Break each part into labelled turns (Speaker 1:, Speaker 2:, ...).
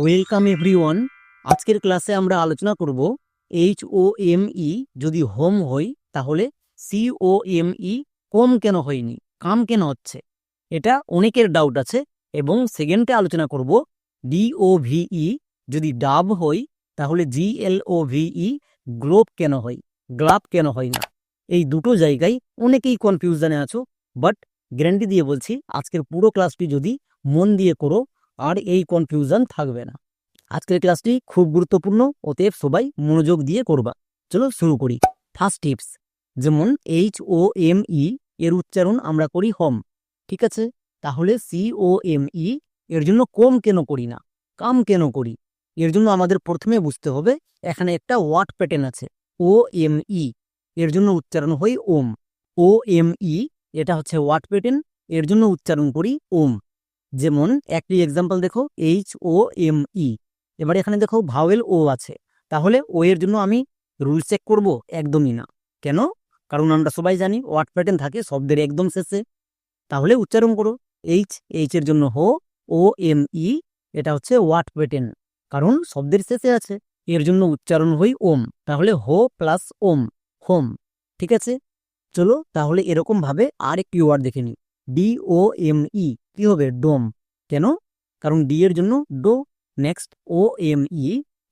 Speaker 1: Welcome everyone আজকের ক্লাসে আমরা আলোচনা করব এইচ ও এম ই যদি হোম হই তাহলে সি ও এম ই কম কেন হয়নি, কাম কেন হচ্ছে? এটা অনেকের ডাউট আছে এবং সেকেন্ডে আলোচনা করব ডি ও ভি ই যদি ডাব হই তাহলে জি এল ও ভি ই গ্লোব কেন হয়, গ্লাব কেন হয় না? এই দুটো জায়গায় অনেকেই কনফিউশনে আছো বাট গ্যারান্টি দিয়ে বলছি, আজকের পুরো ক্লাসটি যদি মন দিয়ে করো আর এই কনফিউশন থাকবে না। আজকের ক্লাসটি খুব গুরুত্বপূর্ণ, অতএব সবাই মনোযোগ দিয়ে করবা। চলো শুরু করি। ফার্স্ট টিপস যেমন এইচ ও এম ই এর উচ্চারণ আমরা করি হম ঠিক আছে? তাহলে সি ও এম ই এর জন্য কম কেন করি না? কাম কেন করি? এর জন্য আমাদের প্রথমে বুঝতে হবে, এখানে একটা ওয়াট প্যাটার্ন আছে ও এম ই এর জন্য উচ্চারণ হয় ওম ও এম ই এটা হচ্ছে ওয়াট প্যাটার্ন এর জন্য উচ্চারণ করি ওম যেমন একটি এক্সাম্পল দেখো এইচ ও এম ই এবার এখানে দেখো ভাওয়েল ও আছে। তাহলে ও এর জন্য আমি রুল চেক করব একদমই না। কেন? কারণ আমরা সবাই জানি ওয়াট প্যাটার্ন থাকে শব্দের একদম শেষে। তাহলে উচ্চারণ করো এইচ এইচ এর জন্য হো ও এম ই এটা হচ্ছে ওয়াট প্যাটার্ন কারণ শব্দের শেষে আছে, এর জন্য উচ্চারণ হই ওম। তাহলে হো প্লাস ওম, হোম, ঠিক আছে? চলো তাহলে এরকম ভাবে আর একটি ওয়ার্ড দেখে নিই। ডি ও এম ই কি হবে? ডোম। কেন? কারণ ডি এর জন্য ডো, নেক্সট ও এম ই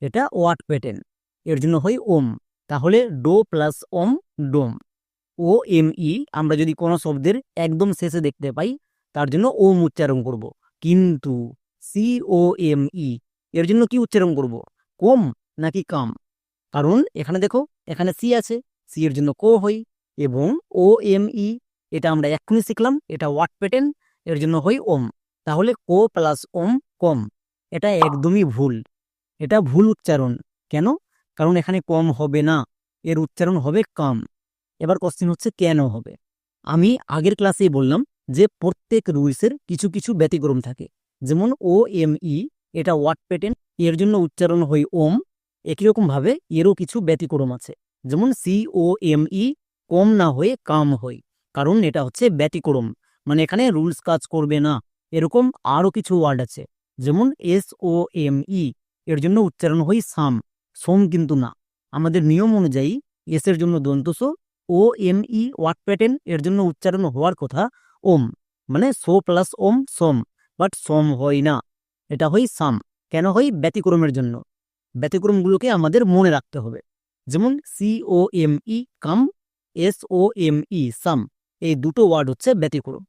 Speaker 1: এটা ওয়াট প্যাটার্ন। এর জন্য হয় ওম। তাহলে ডো প্লাস ওম, ডোম। ও এম ই আমরা যদি কোনো শব্দের একদম শেষে দেখতে পাই, তার জন্য ওম উচ্চারণ করব। কিন্তু সি ও এম ই এর জন্য কি উচ্চারণ করব? কম নাকি কাম? কারণ এখানে দেখো, এখানে সি আছে। সি এর জন্য কো হই এবং ও এম ই এটা আমরা এক্ষুনি শিখলাম, এটা ওয়াট প্যাটার্ন, এর জন্য হই ওম। তাহলে কো প্লাস ওম কম, এটা একদমই ভুল। এটা ভুল উচ্চারণ, কেন? কারণ এখানে কম হবে না, এর উচ্চারণ হবে কাম। এবার কোশ্চেন হচ্ছে কেন হবে? আমি আগের ক্লাসেই বললাম যে প্রত্যেক রুলসের কিছু কিছু ব্যতিক্রম থাকে। যেমন ও, এম, ই, এটা ওয়াট প্যাটার্ন, এর জন্য উচ্চারণ হয় ওম, একই রকমভাবে এরও কিছু ব্যতিক্রম আছে। যেমন সি, ও, এম, ই, কম না হয়ে কাম হয় কারণ এটা হচ্ছে ব্যতিক্রম। মানে এখানে রুলস কাজ করবে না। এরকম আরও কিছু ওয়ার্ড আছে। যেমন এস ও এম ই এর জন্য উচ্চারণ হয় সাম। সোম কিন্তু না। আমাদের নিয়ম অনুযায়ী এস এর জন্য দন্তস O M E what pattern, এর জন্য উচ্চারণ হওয়ার কথা ওম। মানে সো প্লাস ওম, সোম। বাট সোম হয় না। এটা হয় সাম। কেন হয়? ব্যতিক্রমের জন্য। ব্যতিক্রমগুলোকে আমাদের মনে রাখতে হবে। যেমন C O M E come. S O M E some. এই দুটো ওয়ার্ড হচ্ছে ব্যতিক্রম।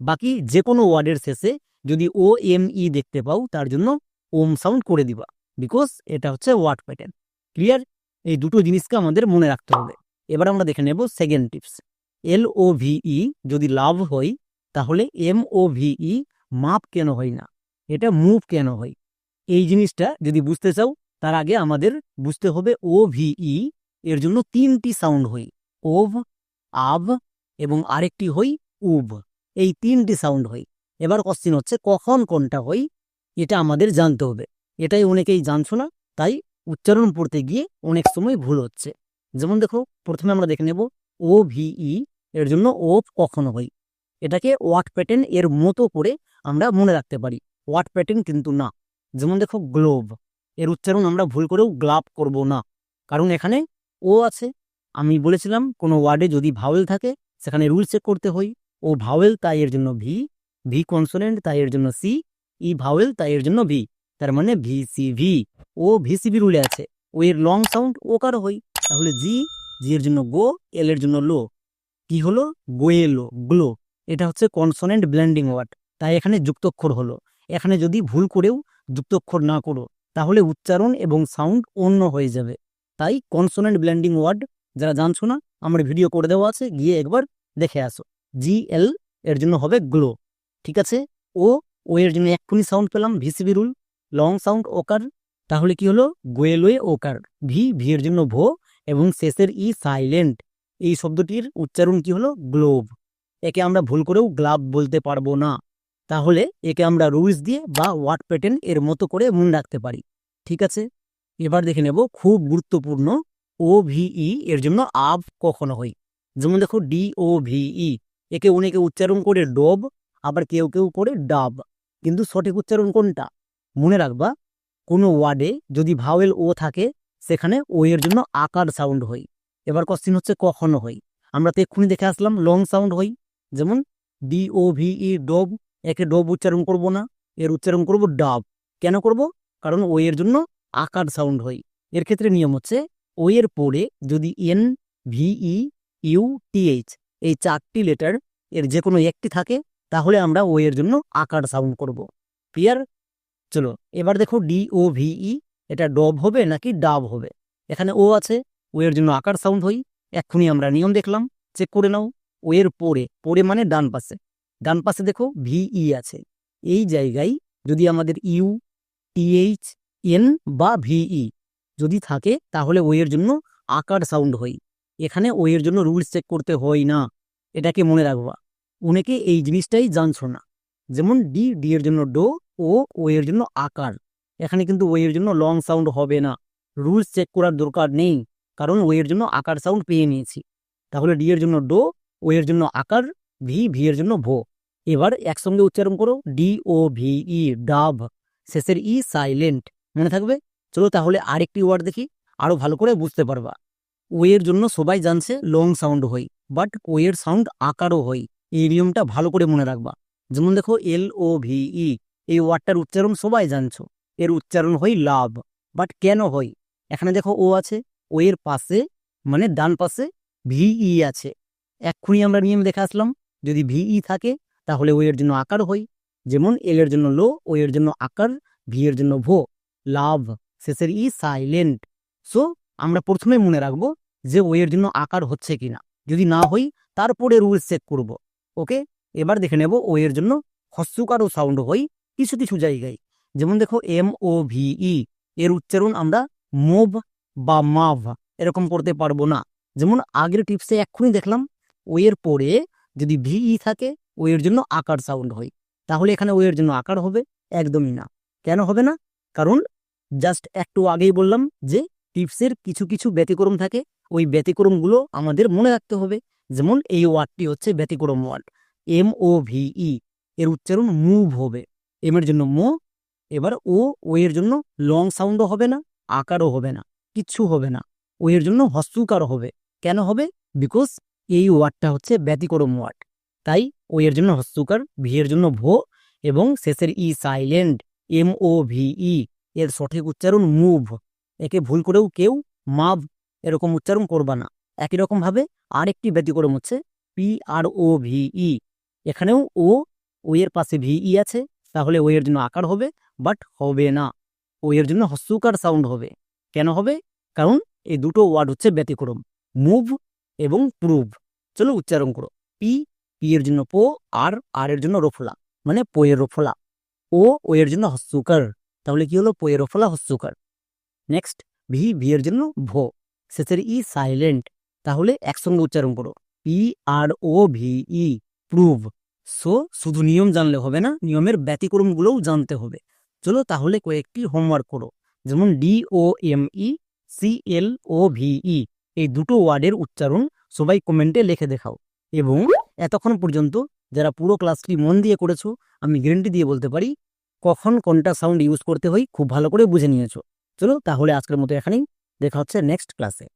Speaker 1: বাকি যে কোনো ওয়ার্ডের শেষে যদি ও এম ই দেখতে পাও, তার জন্য ওম সাউন্ড করে দিবা বিকজ এটা হচ্ছে ওয়ার্ড প্যাটার্ন। ক্লিয়ার এই দুটো জিনিসকে আমাদের মনে রাখতে হবে। এবার আমরা দেখে নেব second tips L O V E যদি লাভ হয়, তাহলে এম ও ভি ই মাপ কেন হয় না? এটা মুভ কেন হয়? এই জিনিসটা যদি বুঝতে চাও, তার আগে আমাদের বুঝতে হবে ও ভি ই এর জন্য তিনটি সাউন্ড হই ওভ আভ এবং আরেকটি হই উব। এই তিনটি সাউন্ড হই। এবার কোশ্চিন হচ্ছে, কখন কোনটা হই? এটা আমাদের জানতে হবে। এটাই অনেকেই জানছো না, তাই উচ্চারণ পড়তে গিয়ে অনেক সময় ভুল হচ্ছে। যেমন দেখো, প্রথমে আমরা দেখে নেব, ও ভি ই, এর জন্য ও কখনো হই? এটাকে ওয়াট প্যাটার্ন এর মতো করে আমরা মনে রাখতে পারি। ওয়াট প্যাটার্ন কিন্তু না। যেমন দেখো গ্লোভ এর উচ্চারণ আমরা ভুল করেও গ্লাভ করব না। কারণ এখানে ও আছে। আমি বলেছিলাম, কোনো ওয়ার্ডে যদি ভাওয়েল থাকে সেখানে রুল চেক করতে হই ও ভাওয়েল তাই এর জন্য ভি ভি কনসোনেন্ট তাই এর জন্য সি ই ভাওয়েল তাই এর জন্য ভি তার মানে ভি সি ভি ও ভি সি ভি রুলে আছে। ও এর লং সাউন্ড ও কার হই তাহলে জি জি এর জন্য গো এল এর জন্য লো কি হলো? গোয়েলো গ্লো এটা হচ্ছে কনসোনেন্ট ব্লেন্ডিং ওয়ার্ড তাই এখানে যুক্তক্ষর হলো। এখানে যদি ভুল করেও যুক্তক্ষর না করো, তাহলে উচ্চারণ এবং সাউন্ড অন্য হয়ে যাবে। তাই কনসোনেন্ট ব্লেন্ডিং ওয়ার্ড যারা জানছো না, আমার ভিডিও করে দেওয়া আছে। গিয়ে একবার দেখে আসো। জি এল এর জন্য হবে গ্লো ঠিক আছে? ও ও এর জন্য এক্ষুনি সাউন্ড পেলাম ভিসিবি রুল লং সাউন্ড ওকার তাহলে কি হলো? গোয়েলোয়ে ওকার ভি ভি এর জন্য ভো, এবং শেষের ই সাইলেন্ট এই শব্দটির উচ্চারণ কি হলো? গ্লোভ একে আমরা ভুল করেও গ্লাভ বলতে পারব না। তাহলে একে আমরা রুলস দিয়ে বা ওয়াট প্যাটার্ন এর মতো করে মনে রাখতে পারি, ঠিক আছে? এবার দেখে নেব খুব গুরুত্বপূর্ণ ও ভিই এর জন্য আব কখনো হয়। যেমন দেখো ডি ও ভিই একে অনেকে উচ্চারণ করে ডব, আবার কেউ কেউ করে ডাব। কিন্তু সঠিক উচ্চারণ কোনটা? মনে রাখবা, কোনো ওয়ার্ডে যদি ভাওয়েল ও থাকে, সেখানে ও এর জন্য আকার সাউন্ড হয়। এবার কোশ্চিন হচ্ছে কখনো হই আমরা তো এক্ষুনি দেখে আসলাম লং সাউন্ড হই যেমন ডি ও ভি ই ডব, একে ডব উচ্চারণ করব না, এর উচ্চারণ করব ডাব। কেন করব? কারণ ও এর জন্য আকার সাউন্ড হই এর ক্ষেত্রে নিয়ম হচ্ছে ও এর পরে যদি এন ভিই ইউ টিএইচ এই চারটি লেটার এর যে কোনো একটি থাকে, তাহলে আমরা ও এর জন্য আকার সাউন্ড করব। ক্লিয়ার চলো, এবার দেখো ডি ও ভিই এটা ডব হবে নাকি ডাব হবে? এখানে ও আছে ও এর জন্য আকার সাউন্ড হই, এক্ষুনি আমরা নিয়ম দেখলাম চেক করে নাও ও এর পরে পরে মানে ডান পাশে। ডান পাশে দেখো ভিই আছে, এই জায়গায় যদি আমাদের ইউ টিএইচ এন বা ভিই যদি থাকে, তাহলে ও এর জন্য আকার সাউন্ড হয় এখানে ও এর জন্য রুলস চেক করতে হয় না। এটাকে মনে রাখবা। অনেকে এই জিনিসটাই জানছো না। যেমন ডি ডি এর জন্য ডো ও ও এর জন্য আকার। এখানে কিন্তু ও এর জন্য লং সাউন্ড হবে না। রুলস চেক করার দরকার নেই, কারণ ও এর জন্য আকার সাউন্ড পেয়ে নিয়েছি। তাহলে ডি এর জন্য ডো ও এর জন্য আকার ভি ভি এর জন্য ভো। এবার একসঙ্গে উচ্চারণ করো। D O V E dove শেষের ই সাইলেন্ট মনে থাকবে? চলো তাহলে আরেকটি ওয়ার্ড দেখি। আরও ভালো করে বুঝতে পারবা। ও এর জন্য সবাই জানছে লং সাউন্ড হই বাট ওয়ের সাউন্ড আকারও হই এই নিয়মটা ভালো করে মনে রাখবা। যেমন দেখো এল ও ভি ই এই ওয়ার্ডটার উচ্চারণ সবাই জানছো। এর উচ্চারণ হই লাভ বাট কেন হই এখানে দেখো ও আছে ও এর পাশে মানে ডান পাশে ভিই আছে। এক্ষুনি আমরা নিয়ম দেখে আসলাম, যদি ভিই থাকে, তাহলে ও এর জন্য আকার হই যেমন এল এর জন্য লো ও এর জন্য আকার ভি এর জন্য ভো। লাভ, শেষের ই সাইলেন্ট সো আমরা প্রথমে মনে রাখব যে ওয়ের জন্য আকার হচ্ছে কিনা যদি না হই, তারপরে রুলস চেক করব। ওকে? এবার দেখে নেব ও এর জন্য হস্যকারও সাউন্ড হই কিছু কিছু জায়গায়। যেমন দেখো, এম ও ভি ই, এর উচ্চারণ আমরা মোভ বা মাভ এরকম করতে পারব না। যেমন আগের টিপসে এক্ষুনি দেখলাম, ও এর পরে যদি ভিই থাকে, ও এর জন্য আকার সাউন্ড হয় তাহলে এখানে ও এর জন্য আকার হবে একদমই না। কেন হবে না? কারণ জাস্ট একটু আগেই বললাম যে টিপসের কিছু কিছু ব্যতিক্রম থাকে। ওই ব্যতিক্রমগুলো আমাদের মনে রাখতে হবে। যেমন এই ওয়ার্ডটি হচ্ছে ব্যতিক্রম ওয়ার্ড। এম ও ভিই এর উচ্চারণ মুভ হবে। এম এর জন্য মো। এবার ও ও এর জন্য লং সাউন্ডও হবে না, আকারও হবে না, কিচ্ছু হবে না। ও এর জন্য হস্যকার হবে। কেন হবে? বিকজ এই ওয়ার্ডটা হচ্ছে ব্যতিক্রম ওয়ার্ড। তাই ও এর জন্য হস্যকার ভি এর জন্য ভো এবং শেষের ই সাইলেন্ট, এম ও ভিই এর সঠিক উচ্চারণ মুভ। একে ভুল করেও কেউ মাভ এরকম উচ্চারণ করবা না। একই রকম ভাবে আরেকটি ব্যতিক্রম হচ্ছে পি আর ও ভিই এখানেও ও ও এর পাশে ভিই আছে, তাহলে ও এর জন্য আকার হবে বাট হবে না। ও এর জন্য হস্যকার সাউন্ড হবে। কেন হবে? কারণ এই দুটো ওয়ার্ড হচ্ছে ব্যতিক্রম। মুভ এবং প্রুভ চলো উচ্চারণ করো। পি পি এর জন্য পো, আর আর এর জন্য রোফলা। মানে পোয়ের রফলা। ও ও এর জন্য হস্যকার তাহলে কি হলো? পোয়ের রফলা হস্যকার নেক্সট ভি ভি এর জন্য ভো। শেষের ই সাইলেন্ট তাহলে একসঙ্গে উচ্চারণ করো। P R O V E prove so শুধু নিয়ম জানলে হবে না, নিয়মের ব্যতিক্রমগুলোও জানতে হবে। চলো তাহলে কয়েকটি হোমওয়ার্ক করো। যেমন D O M E C L O V E এই দুটো ওয়ার্ডের উচ্চারণ সবাই কমেন্টে লিখে দেখাও। এবং এতক্ষণ পর্যন্ত যারা পুরো ক্লাসটি মন দিয়ে করেছ, আমি গ্যারেন্টি দিয়ে বলতে পারি, কখন কোনটা সাউন্ড ইউজ করতে হয় খুব ভালো করে বুঝে নিয়েছো। চলো তাহলে আজকের মতো এখানেই। দেখা হচ্ছে নেক্সট ক্লাসে